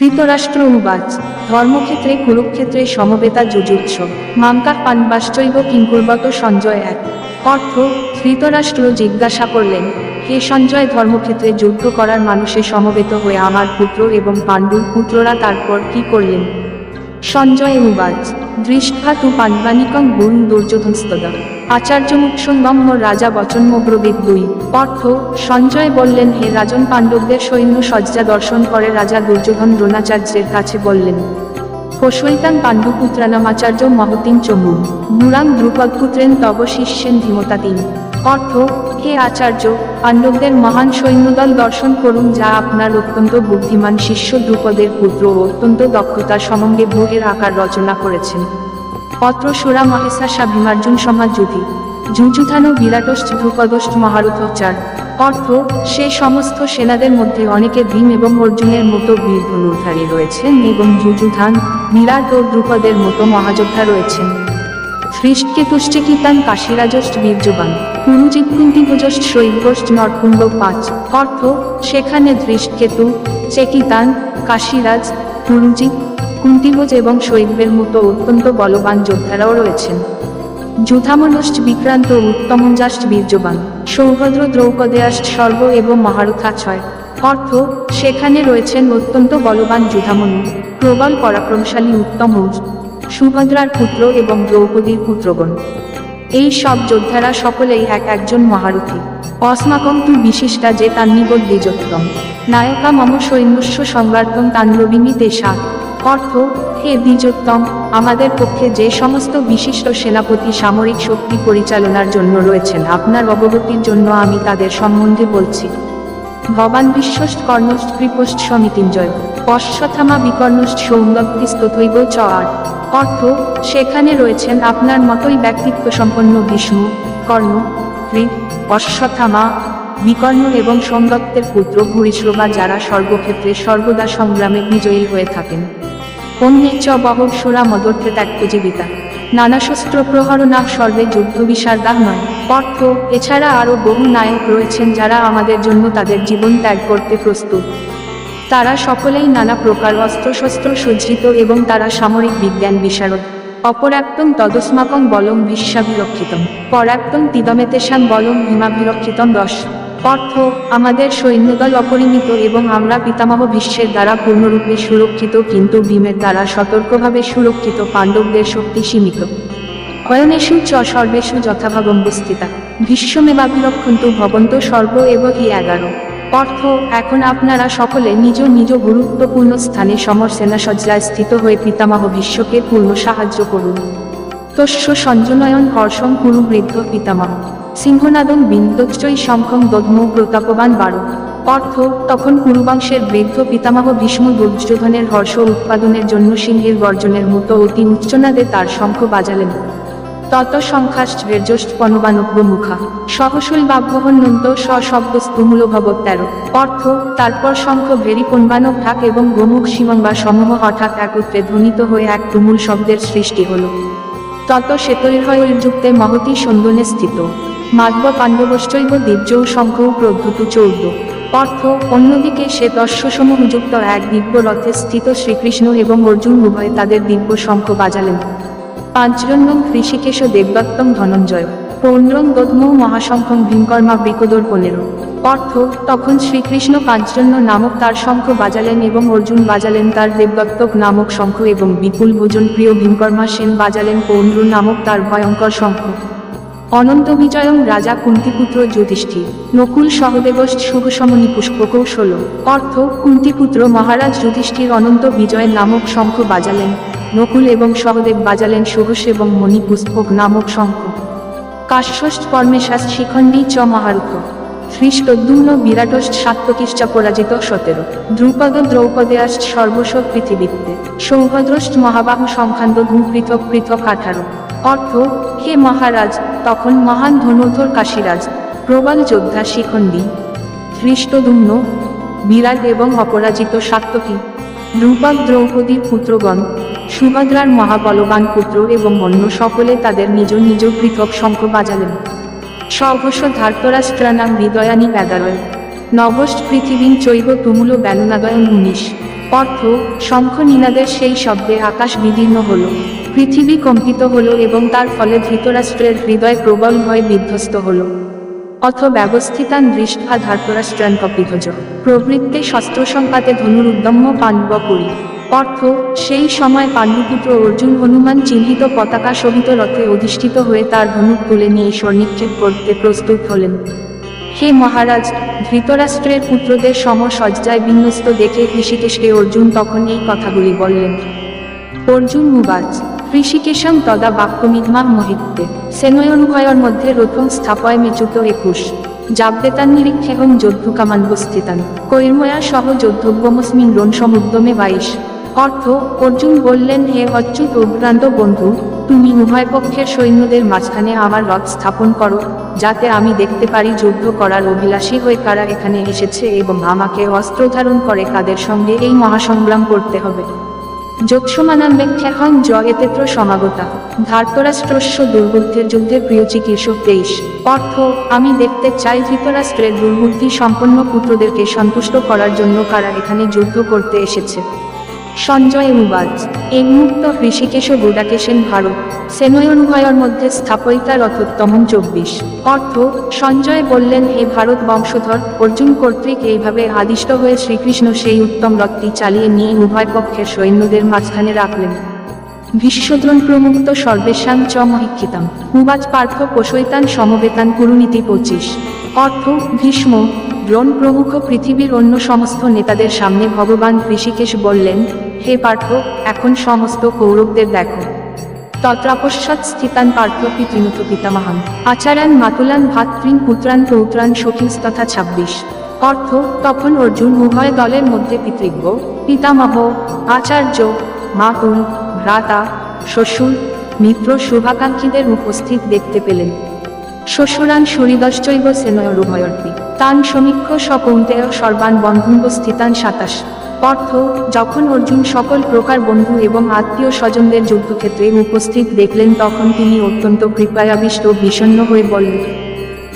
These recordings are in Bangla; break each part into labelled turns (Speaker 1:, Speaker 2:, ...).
Speaker 1: ধৃতরাষ্ট্র অনুবাদ। ধর্মক্ষেত্রে, কুরুক্ষেত্রে সমবেতা যুযুৎস মামকা পানবাশ্চৈব কিঙ্কুর্বত সঞ্জয় এক। অর্থ, ধৃতরাষ্ট্র জিজ্ঞাসা করলেন, কে সঞ্জয় ধর্মক্ষেত্রে যুদ্ধ করার মানুষে সমবেত হয়ে আমার পুত্র এবং পাণ্ডুর পুত্ররা তারপর কি করলেন? সঞ্জয় উবাচ দৃষ্টা তু গুণ দুর্যোধনস্তদা আচার্য মুৎসঙ্গম্য রাজা বচনমগ্রবিদ দুই। অর্থ, সঞ্জয় বললেন, হে রাজন পাণ্ডবদের সৈন্য সজ্জা দর্শন করে রাজা দুর্যোধন দ্রোণাচার্যের কাছে বললেন প্রসৈতান পাণ্ডুপুত্রানাম আচার্য মহতিন চমু। মুরাং দ্রুপদ পুত্রেন তব শিষ্যেন ধীমতা তিন অর্থ, হে আচার্য পাণ্ডবদের মহান সৈন্যদল দর্শন করুন যা আপনার অত্যন্ত বুদ্ধিমান শিষ্য দ্রুপদের পুত্র ও অত্যন্ত দক্ষতার সমঙ্গে ভোগের আকার রচনা করেছেন। পত্র সুরা মহেশা স্বাভিমার্জুন সমাজ যুধি যুযুধানো বিরাটষ্ট ধ্রুপদষ্ট মহারথচার অর্থ, সে সমস্ত সেনাদের মধ্যে অনেকে ভীম এবং অর্জুনের মতো বীর ধনুর্ধারী রয়েছেন এবং যুযুধান, বিরাট ও দ্রুপদের মতো মহাযোদ্ধা রয়েছেন। হৃষ্টকে তুষ্টিকিতান কাশীরাজষ্ট বীর্যবান? কুরুজিৎ কুন্তিভোজষ্ট শৈবষ্ট নরকুণ্ড পাঁচ। অর্থ, সেখানে ধৃষ্টকেতু চেকিতান কাশীরাজ কুরুজিৎ কুন্তিভোজ এবং শৈবের মতো অত্যন্ত বলবান যোদ্ধারাও রয়েছেন। যুধামনষ্ট বিক্রান্ত উত্তমঞ্জাষ্ট বীর্যবান। সৌভদ্র দ্রৌপদেয়াষ্ট সর্ব এবং মহারথা ছয়। অর্থ, সেখানে রয়েছেন অত্যন্ত বলবান যুধামনু। প্রবল পরাক্রমশালী উত্তম সুভদ্রার পুত্র এবং দ্রৌপদীর পুত্রগণ। এই সব যোদ্ধারা সকলেই এক একজন মহারথী। অস্মাকম তু বিশিষ্টা যে তান্নিবদ দ্বিজোত্তম নায়কা মম সৈন্যস্য সংবার্তম তান্ডবিনী তেষা অর্থ, হে দ্বিজোত্তম, আমাদের পক্ষে যে সমস্ত বিশিষ্ট সেনাপতি সামরিক শক্তি পরিচালনার জন্য রয়েছেন, আপনার অবগতির জন্য আমি তাদের সম্বন্ধে বলছি। ভবান বিশ্বস্ত কর্ণস্ত কৃপস্ত সমিতিঞ্জয়। পশ্চথামা বিকর্ণ সৌন্দক্তিস্তথৈব চ আট অর্থ, সেখানে রয়েছেন আপনার মতোই ব্যক্তিত্ব সম্পন্ন ভীষ্ম কর্ণ কৃপ অশ্বথামা বিকর্ণ এবং সোমদত্তের পুত্র ভূরিশ্রবা যারা সর্বক্ষেত্রে সর্বদা সংগ্রামে বিজয়ী হয়ে থাকেন। অন্যে চ বহব সুরা মদর্থে ত্যাগজীবিতা নানা শস্ত্র প্রহরণা সর্বে যুদ্ধ বিশারদা নয়। অর্থ, এছাড়া আরও বহু নায়ক রয়েছেন যারা আমাদের জন্য তাদের জীবন ত্যাগ করতে প্রস্তুত। তারা সকলেই নানা প্রকার অস্ত্রশস্ত্র সজ্জিত এবং তারা সামরিক বিজ্ঞান বিশারদ। অপরাক্তম তদস্মাকং বলম বিশ্বাভিরক্ষিতম পরাক্তম তিদমেতেশান বলম ভীমাভিরক্ষিতম দশ। অর্থ, আমাদের সৈন্যদল অপরিমিত এবং আমরা পিতামহ বিশ্বের দ্বারা পূর্ণরূপে সুরক্ষিত কিন্তু ভীমের দ্বারা সতর্কভাবে সুরক্ষিত পাণ্ডবদের শক্তি সীমিত। হয়নেষু চ সর্বেষু যথাভাগম্বস্থিতা ভীষ্মেবাভিরক্ষন্তু ভবন্ত সর্ব এব হি এগারো। অর্থ, এখন আপনারা সকলে নিজ নিজ গুরুত্বপূর্ণ স্থানে সমর সেনা সেনাসজ্জায় স্থিত হয়ে পিতামহ বিশ্বকে পূর্ণ সাহায্য করুন। তস্য সঞ্জনয়ন হর্ষম কুরু বৃদ্ধ পিতামহ। সিংহনাদন বিন্দোচ্চৈ শঙ্খং দদ্ম প্রতাপবান বারো। অর্থ, তখন কুরুবংশের বৃদ্ধ পিতামহ ভীষ্ম দুর্যোধনের হর্ষ উৎপাদনের জন্য সিংহের গর্জনের মতো অতি উচ্চনাদে তার শঙ্খ বাজালেন। তত সংখ্যাশ্চর্যষ্ট পনবানব্য মুখা সহশূল বাভ্যহন্যন্ত সশব্দস্তুমূল ভবত তেরো অর্থ, তারপর শঙ্খ ভেরি পনবানব ঢাক এবং গোমুখ সীমন বা সমূহ হঠাৎ একত্রে ধ্বনিত হয়ে এক তুমুল শব্দের সৃষ্টি হল। তত শ্বেতৈর্হয়ৈর্যুক্তে মহতি সন্দনে স্থিত। মাধব পাণ্ডবশ্চৈব দিব্যৌ শঙ্খৌ প্রভূত চৌদ্দ অর্থ, অন্যদিকে শ্বেতস্যসমূহ যুক্ত এক দিব্য রথে স্থিত শ্রীকৃষ্ণ এবং অর্জুন উভয় তাদের দিব্য শঙ্খ বাজালেন। পাঞ্চরণ্যং ঋষিকেশ দেবদত্তম ধনঞ্জয়, পৌণ্ড্রং দধমৌ মহাশঙ্খং ভীমকর্মা বৃকদর পনেরো অর্থ, তখন শ্রীকৃষ্ণ পাঞ্চজন্য নামক তার শঙ্খ বাজালেন এবং অর্জুন বাজালেন তার দেবদত্তক নামক শঙ্খ এবং বিপুল ভোজন প্রিয় ভীমকর্মা সেন বাজালেন পৌণ্ড্র নামক তার ভয়ঙ্কর শঙ্খ। অনন্ত বিজয়ং রাজা কুন্তিপুত্র যুধিষ্ঠির, নকুল সহদেবশ শুভসমনী পুষ্পকৌশল। অর্থ, কুন্তিপুত্র মহারাজ যুধিষ্ঠির অনন্ত বিজয় নামক শঙ্খ বাজালেন। নকুল এবং সহদেব বাজালেন সুঘোষ এবং মণিপুষ্পক নামক শঙ্খ। কাশ্যষ্ট কর্মেশাস শিখণ্ডী চ মহারুথ খ্রিস্টোদ্যুম্ন বিরাটষ্ট সাত্তকিশ্চা পরাজিত সতেরো। দ্রুপদ দ্রৌপদেয়াষ্ট সর্বস্ব পৃথিবীতে। সৌভদ্রষ্ট মহাবাহু সংখ্যান্ত ধূ পৃথক পৃথক আঠারো। অর্থ, হে মহারাজ, তখন মহান ধনুর্ধর কাশীরাজ, প্রবল যোদ্ধা শিখণ্ডী। খ্রিস্টদুম্ন বিরাট এবং অপরাজিত সাত্তকী দ্রুপদ দ্রৌপদী পুত্রগণ, সুভদ্রার মহাবলবান পুত্র এবং অন্য সকলে তাদের নিজ নিজ পৃথক শঙ্খ বাজালেন। সর্বস্ব ধার্তরাষ্ট্রানাম হৃদয়ানি ব্যাদারয় নবষ্ট পৃথিবীন চৈব তুমুল ব্যানুনাদয়ন উনিশ অর্থ, শঙ্খ নীনাদের সেই শব্দে আকাশ বিদীর্ণ হল। পৃথিবী কম্পিত হল এবং তার ফলে ধৃতরাষ্ট্রের হৃদয় প্রবল ভয় বিধ্বস্ত হলো। অথ ব্যবস্থিতান দৃষ্টা ধার্তরাষ্ট্রান কপিধ্বজ। প্রবৃত্তে শস্ত্র সংপাতে ধনুর উদ্যম্য পাণ্ডব করি। অর্থ, সেই সময় পাণ্ডুপুত্র অর্জুন হনুমান চিহ্নিত পতাকা সহিত রথে অধিষ্ঠিত হয়ে তার ধনুক তুলে নিয়ে স্বর্ণিক্ষেপ করতে প্রস্তুত হলেন। হে মহারাজ, ধৃতরাষ্ট্রের পুত্রদের সমসজ্জায় বিন্যস্ত দেখে ঋষিকেশকে অর্জুন তখন এই কথাগুলি বললেন। অর্জুন মুবাজ ঋষিকেশম তদা বাক্যমিধমা মহিত্তে সেনয়নুভয়র মধ্যে রথং স্থাপয় মেচুত একুশ। জাব্বেতান নিরীক্ষেহং যোদ্ধুকামানবস্থিতান কৈর্ময়া সহ যোদ্ধব্যমস্মিন রণ সমুদ্যমে বাইশ। অর্থ, অর্জুন বললেন, হে অচ্যুত উদ্ভ্রান্ত বন্ধু, তুমি উভয় পক্ষের সৈন্যদের মাঝখানে আমার রথ স্থাপন করো, যাতে আমি দেখতে পারি যুদ্ধ করার অভিলাষী হয়ে কারা এখানে এসেছে এবং আমাকে অস্ত্র ধারণ করে কাদের সঙ্গে এই মহাসংগ্রাম করতে হবে। যোৎসমানান্বেক্ষণ জ জয়েতেত্র সমাগতা। ধার্তরাষ্ট্রস্য দুর্বুদ্ধের যুদ্ধে প্রিয় চিকিৎসক তেইশ অর্থ, আমি দেখতে চাই ধৃতরাষ্ট্রের দুর্বুদ্ধি সম্পন্ন পুত্রদেরকে সন্তুষ্ট করার জন্য কারা এখানে যুদ্ধ করতে এসেছে। সঞ্জয় উবাজ এন্মুক্ত ঋষিকেশ ও গুডাকেশেন ভারত সেনয়নুভয়র মধ্যে স্থাপয়িতা রথোত্তমন চব্বিশ। অর্থ, সঞ্জয় বললেন, হে ভারত বংশধর, অর্জুন কর্তৃক এইভাবে আদিষ্ট হয়ে শ্রীকৃষ্ণ সেই উত্তম রথটি চালিয়ে নিয়ে উভয় পক্ষের সৈন্যদের মাঝখানে রাখলেন। ভীষ্মদ্রোণ প্রমুক্ত সর্বেশাং চ মহিক্ষিতাম। উবাচ পার্থ পোষৈতান সমবেতান কুরুনীতি পঁচিশ। অর্থ, ভীষ্ম, দ্রোণ প্রমুখ পৃথিবীর অন্য সমস্ত নেতাদের সামনে ভগবান ঋষিকেশ বললেন হে পার্থ এখন সমস্ত কৌরবদের দেখো। তত্রাপশ্চাৎ স্থিতান পার্থ পিতৃনুত পিতামহান আচারান মাতুলান ভাতৃন পুত্রান পৌত্রান সখীস্তথা ছাব্বিশ। অর্থ তখন অর্জুন উভয় দলের মধ্যে পিতৃব্য। পিতামহ, আচার্য, মাতুল, ভ্রাতা, শ্বশুর, মিত্র শুভাকাঙ্ক্ষীদের উপস্থিত দেখতে পেলেন। শ্বশুরান সুরিদশ্চৈব সেনয়রুভয়র্পি তান সমীক্ষ সকৌন্তেয় সর্বান বন্ধুম্ব স্থিতান সাতাশ। অর্থ, যখন অর্জুন সকল প্রকার বন্ধু এবং আত্মীয় স্বজনদের যুদ্ধক্ষেত্রে উপস্থিত দেখলেন, তখন তিনি অত্যন্ত কৃপায়াবিষ্ট ও বিষণ্ণ হয়ে বললেন,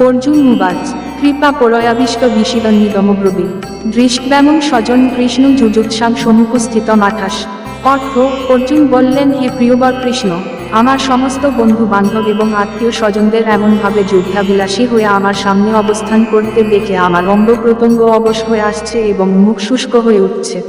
Speaker 1: অর্জুন মুবাজ, কৃপা পরয়াবিষ্ট বিষিদন্নিদমব্রবী দৃষ্টব্যামং স্বজন কৃষ্ণ যুযুৎসাম সমুপস্থিত আঠাশ। অর্থ, অর্জুন বললেন, হে প্রিয়বর কৃষ্ণ আমার সমস্ত বন্ধু বান্ধব এবং আত্মীয় স্বজনদের এমনভাবে যুদ্ধাবিলাসী হয়ে আমার সামনে অবস্থান করতে দেখে আমার অঙ্গ প্রত্যঙ্গ অবশ হয়ে আসছে এবং মুখ শুষ্ক হয়ে উঠছে।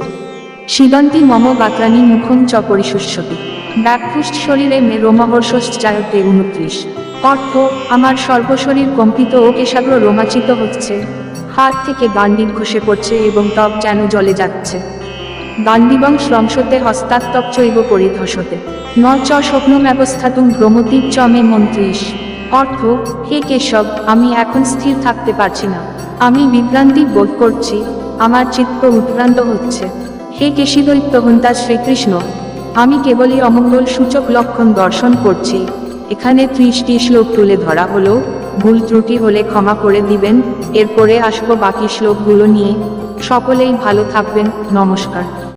Speaker 1: শিদন্তি মম গাত্রানি মুখং চ পরিশুষ্যতি। ব্যাকপুষ্ট শরীরে মে রোমহর্ষশ্চায়তে উনত্রিশ। অর্থ, আমার সর্বশরীর কম্পিত ও কেশাগ্র রোমাচিত হচ্ছে। হাত থেকে গান্ডিব ঘষে পড়ছে এবং ত্বক যেন জলে যাচ্ছে। গান্ডিবং শ্রংসতে হস্তাত্তক চৈব পরিধসতে ন চ স্বপ্নব্যবস্থাতুম ভ্রমতি চ মে মন্ত্রীশ। অর্থ, হে কেশব, আমি এখন স্থির থাকতে পারছি না। আমি বিভ্রান্তি বোধ করছি, আমার চিত্ত উদ্ভ্রান্ত হচ্ছে। হে কেশিদৈত্য হন্তা শ্রীকৃষ্ণ, আমি কেবলই অমঙ্গল সূচক লক্ষণ দর্শন করছি। এখানে ত্রিশটি শ্লোক তুলে ধরা হলো, ভুল ত্রুটি হলে ক্ষমা করে দিবেন, এরপরে আসব বাকি শ্লোকগুলো নিয়ে। সকলেই ভালো থাকবেন, নমস্কার।